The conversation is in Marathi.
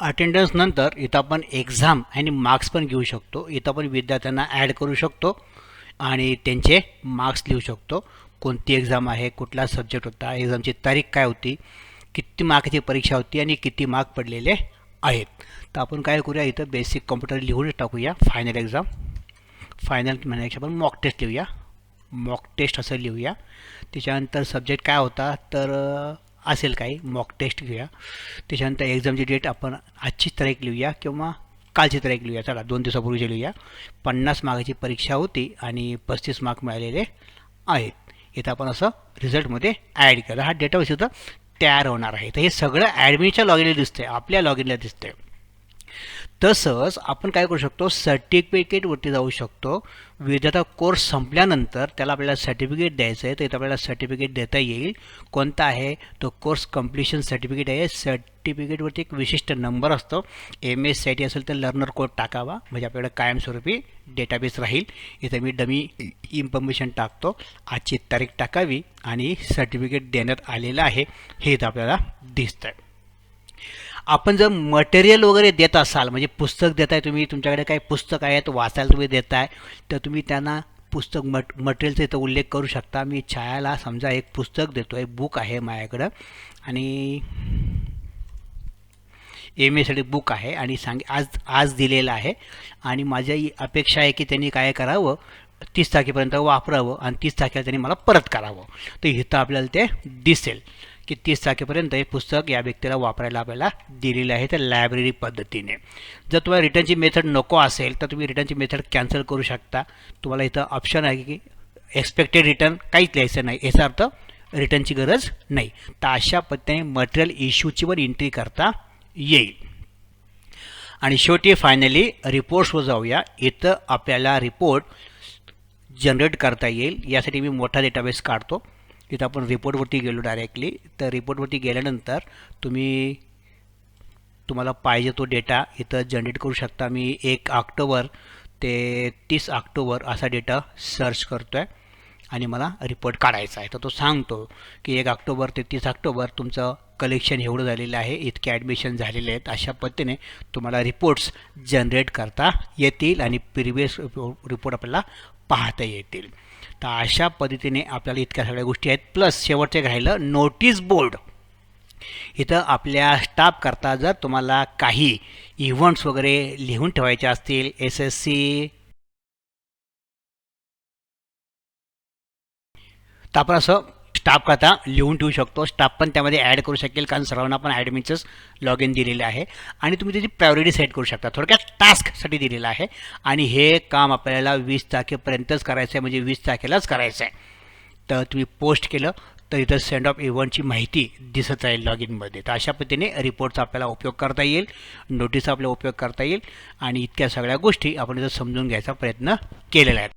अटेंडन्स नंतर इथं आपण एक्झाम आणि मार्क्स पण घेऊ शकतो. इथं आपण विद्यार्थ्यांना ॲड करू शकतो आणि त्यांचे मार्क्स लिहू शकतो. कोणती एक्झाम आहे कुठला सब्जेक्ट होता एक्झामची तारीख काय होती किती मार्काची परीक्षा होती आणि किती मार्क पडलेले आहेत. तर आपण काय करूया इथं बेसिक कॉम्प्युटर लिहून टाकूया फायनल एक्झाम फायनल म्हणण्यापेक्षा आपण मॉक टेस्ट लिहूया. मॉक टेस्ट असं लिहूया. त्याच्यानंतर सब्जेक्ट काय होता तर असेल काही मॉक टेस्ट घेऊया. त्याच्यानंतर एक्झामची डेट आपण आजची तारीख लिहूया किंवा कालची तारीख लिहूया. चला दोन दिवसापूर्वीची लिहूया. पन्नास मार्काची परीक्षा होती आणि पस्तीस मार्क मिळालेले आहेत. इथं आपण असं रिझल्टमध्ये ॲड केलं. हा डेटा इथं तयार होणार आहे. तर हे सगळं ॲडमिनच्या लॉगिनला दिसतंय. आपल्या लॉगिनला दिसतंय. तसंच आपण काय करू शकतो सर्टिफिकेटवरती जाऊ शकतो. विद्यार्थ्या कोर्स संपल्यानंतर त्याला आपल्याला सर्टिफिकेट द्यायचं आहे तर इथं आपल्याला सर्टिफिकेट देता येईल. कोणता आहे? तो कोर्स कम्प्लिशन सर्टिफिकेट आहे. सर्टिफिकेटवरती एक विशिष्ट नंबर असतो. M S C I T असेल तर लर्नर कोड टाकावा. म्हणजे आपल्याकडे कायमस्वरूपी डेटाबेस राहील. इथं मी डमी इन्फॉर्मेशन टाकतो. आजची तारीख टाकावी आणि सर्टिफिकेट देण्यात आलेलं आहे. हे इथं आपल्याला दिसतं आपण जर मटेरियल वगैरे देत असाल म्हणजे पुस्तक देताय तुम्ही तुमच्याकडे काही पुस्तक आहेत वाचायला तुम्ही देताय तर तुम्ही त्यांना पुस्तक मट मटेरियलचा इथं उल्लेख करू शकता. मी छायाला समजा एक पुस्तक देतो आहे बुक आहे माझ्याकडं आणि एम एसाठी बुक आहे आणि सांग आज आज दिलेलं आहे आणि माझी ही अपेक्षा आहे की त्यांनी काय करावं तीस तारखेपर्यंत वापरावं आणि तीस तारखेला त्यांनी मला परत करावं. तर इथं आपल्याला ते दिसेल. की तीस तारखेपर्यंत हे पुस्तक या व्यक्तीला वापरायला आपल्याला दिलेलं आहे तर लायब्ररी पद्धतीने. जर तुम्हाला रिटर्नची मेथड नको असेल तर तुम्ही रिटर्नची मेथड कॅन्सल करू शकता. तुम्हाला इथं ऑप्शन आहे की एक्सपेक्टेड रिटर्न काहीच लिहायचं नाही. याचा अर्थ रिटर्नची गरज नाही. तर अशा पद्धतीने मटेरियल इश्यूची पण एंट्री करता येईल. आणि शेवटी फायनली रिपोर्ट्सवर जाऊया. इथं आपल्याला रिपोर्ट जनरेट करता येईल. यासाठी मी मोठा डेटाबेस काढतो. तिथं आपण रिपोर्टवरती गेलो डायरेक्टली तर रिपोर्टवरती गेल्यानंतर तुम्ही तुम्हाला पाहिजे तो डेटा इथं जनरेट करू शकता. मी एक ऑक्टोबर ते तीस ऑक्टोबर असा डेटा सर्च करतो आहे आणि मला रिपोर्ट काढायचा आहे. तर तो सांगतो की एक ऑक्टोबर ते तीस ऑक्टोबर तुमचं कलेक्शन एवढं झालेलं आहे इतके ॲडमिशन झालेले आहेत. अशा पद्धतीने तुम्हाला रिपोर्ट्स जनरेट करता येतील आणि प्रिवियस रिपोर्ट आपल्याला पाहता येतील. तर अशा पद्धतीने आपल्याला इतक्या सगळ्या गोष्टी आहेत. प्लस शेवटचे राहिलं नोटीस बोर्ड इथं आपल्या स्टाफ करता जर तुम्हाला काही इव्हेंट्स वगैरे लिहून ठेवायचे असतील एस एस सी तर आपण असं स्टाफ करता लिहून ठेवू शकतो. स्टाफ पण त्यामध्ये ॲड करू शकेल कारण सर्वांना पण ॲडमिनचंच लॉग इन दिलेलं आहे. आणि तुम्ही त्याची प्रायोरिटी सेट करू शकता. थोडक्यात टास्कसाठी दिलेलं आहे. आणि हे काम आपल्याला वीस तारखेपर्यंतच करायचं आहे म्हणजे वीस तारखेलाच करायचं आहे तर तुम्ही पोस्ट केलं तर इथं सेंड ऑफ इव्हेंटची माहिती दिसत राहील लॉग इनमध्ये तर अशा पद्धतीने रिपोर्टचा आपल्याला उपयोग करता येईल नोटीसचा आपला उपयोग करता येईल आणि इतक्या सगळ्या गोष्टी आपण इथं समजून घ्यायचा प्रयत्न केलेला आहे.